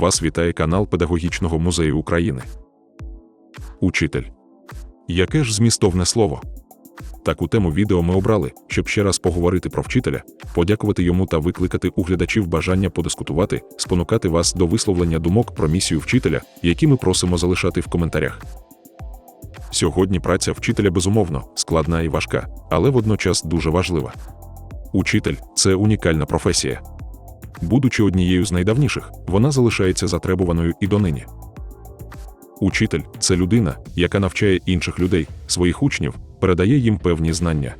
Вас вітає канал Педагогічного музею України. Учитель. Яке ж змістовне слово? Таку тему відео ми обрали, щоб ще раз поговорити про вчителя, подякувати йому та викликати у глядачів бажання подискутувати, спонукати вас до висловлення думок про місію вчителя, які ми просимо залишати в коментарях. Сьогодні праця вчителя безумовно складна і важка, але водночас дуже важлива. Учитель це унікальна професія. Будучи однією з найдавніших, вона залишається затребуваною і донині. Учитель це людина, яка навчає інших людей, своїх учнів, передає їм певні знання.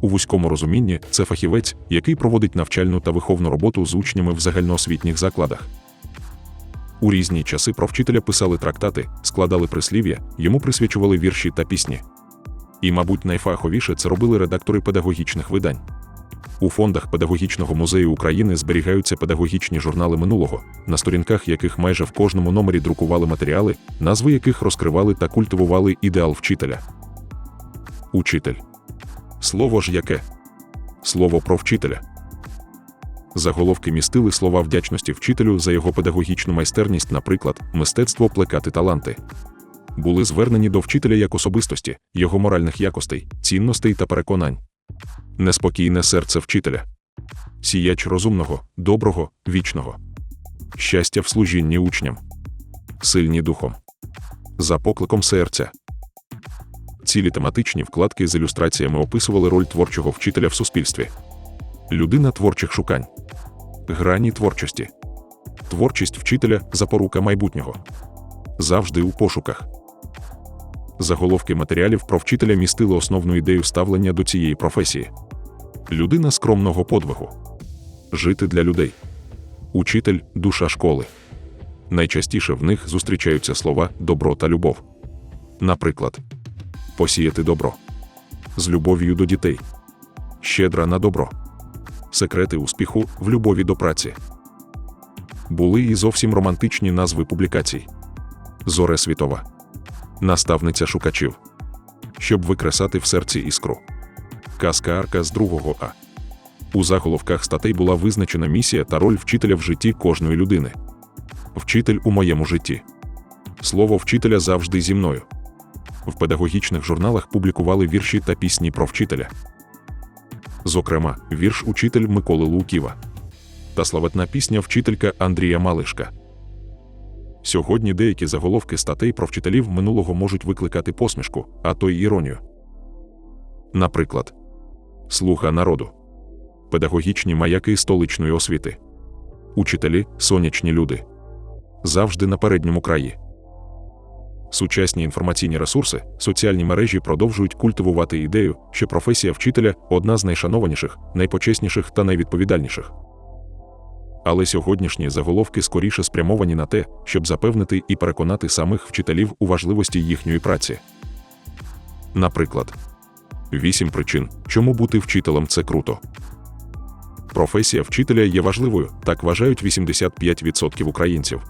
У вузькому розумінні це фахівець, який проводить навчальну та виховну роботу з учнями в загальноосвітніх закладах. У різні часи про вчителя писали трактати, складали прислів'я, йому присвячували вірші та пісні. І, мабуть, найфаховіше це робили редактори педагогічних видань. У фондах Педагогічного музею України зберігаються педагогічні журнали минулого, на сторінках яких майже в кожному номері друкували матеріали, назви яких розкривали та культивували ідеал вчителя. Учитель. Слово ж яке? Слово про вчителя. Заголовки містили слова вдячності вчителю за його педагогічну майстерність, наприклад, мистецтво плекати таланти. Були звернені до вчителя як особистості, його моральних якостей, цінностей та переконань. Неспокійне серце вчителя. Сіяч розумного, доброго, вічного. Щастя в служінні учням. Сильні духом. За покликом серця. Цілі тематичні вкладки з ілюстраціями описували роль творчого вчителя в суспільстві. Людина творчих шукань. Грані творчості. Творчість вчителя запорука майбутнього. Завжди у пошуках. Заголовки матеріалів про вчителя містили основну ідею ставлення до цієї професії. Людина скромного подвигу. Жити для людей. Учитель душа школи. Найчастіше в них зустрічаються слова добро та любов. Наприклад, посіяти добро з любов'ю до дітей, щедра на добро, секрети успіху в любові до праці. Були і зовсім романтичні назви публікацій: Зоре світова, наставниця шукачів, щоб викресати в серці іскру. Казка Арка з другого А. У заголовках статей була визначена місія та роль вчителя в житті кожної людини. Вчитель у моєму житті. Слово вчителя завжди зі мною. В педагогічних журналах публікували вірші та пісні про вчителя. Зокрема, вірш Учитель Миколи Луківа та славетна пісня Вчителька Андрія Малишка. Сьогодні деякі заголовки статей про вчителів минулого можуть викликати посмішку, а то й іронію. Наприклад, Слуха народу, педагогічні маяки столичної освіти, учителі сонячні люди. Завжди на передньому краї. Сучасні інформаційні ресурси, соціальні мережі продовжують культивувати ідею, що професія вчителя одна з найшанованіших, найпочесніших та найвідповідальніших. Але сьогоднішні заголовки скоріше спрямовані на те, щоб запевнити і переконати самих вчителів у важливості їхньої праці. Наприклад, вісім причин, чому бути вчителем це круто. Професія вчителя є важливою, так вважають 85% українців.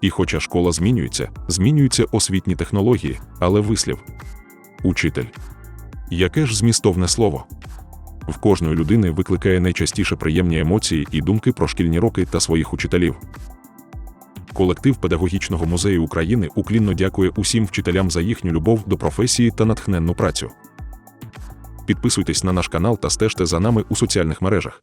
І хоча школа змінюється, змінюються освітні технології, але вислів учитель. Яке ж змістовне слово? В кожної людини викликає найчастіше приємні емоції і думки про шкільні роки та своїх учителів. Колектив Педагогічного музею України уклінно дякує усім вчителям за їхню любов до професії та натхненну працю. Підписуйтесь на наш канал та стежте за нами у соціальних мережах.